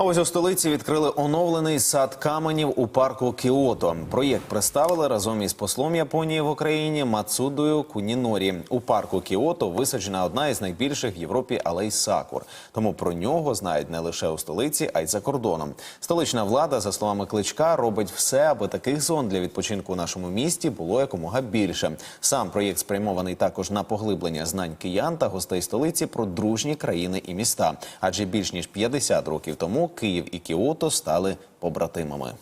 А ось у столиці відкрили оновлений сад каменів у парку Кіото. Проєкт представили разом із послом Японії в Україні Мацудою Кунінорі. У парку Кіото висаджена одна із найбільших в Європі алей сакур. Тому про нього знають не лише у столиці, а й за кордоном. Столична влада, за словами Кличка, робить все, аби таких зон для відпочинку у нашому місті було якомога більше. Сам проєкт спрямований також на поглиблення знань киян та гостей столиці про дружні країни і міста. Адже більш ніж 50 років тому Київ і Кіото стали побратимами.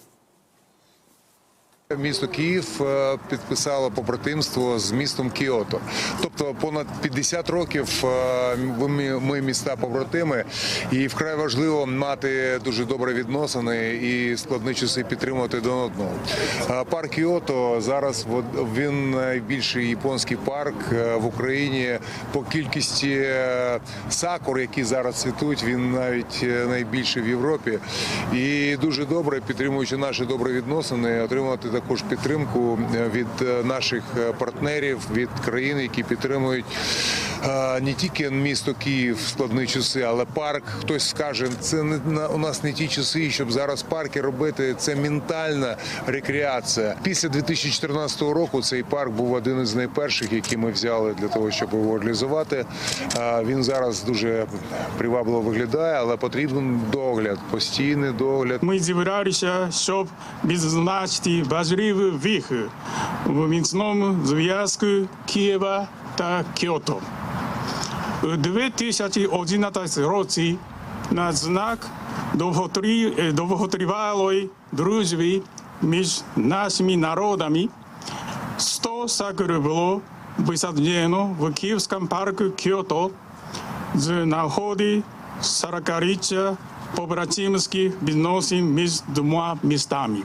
Місто Київ е, підписало побратимство з містом Кіото. Тобто понад 50 років е, ми, міста побратими, і вкрай важливо мати дуже добрі відносини і складні часи підтримувати один одного. Е, Парк Кіото зараз він найбільший японський парк в Україні по кількості сакур, які зараз цвітуть. Він навіть найбільший в Європі. І дуже добре, підтримуючи наші добрі відносини, отримувати також підтримку від е, наших е, партнерів, від країн, які підтримують е, не тільки місто Київ складні часи, але парк. Хтось скаже, це не у нас не ті часи, щоб зараз парки робити. Це ментальна рекреація. Після 2014 року цей парк був один із найперших, які ми взяли для того, щоб його реалізувати. Він зараз дуже привабливо виглядає, але потрібен догляд, постійний догляд. Ми зібралися, щоб відзначити важливий вік в міцному зв'язку Києва та Кіото. У 2011 році на знак довготривалої дружби між нашими народами 100 сакур було висаджено в Київському парку Кіото з нагоди 40-річчя побратимських відносин між двома містами.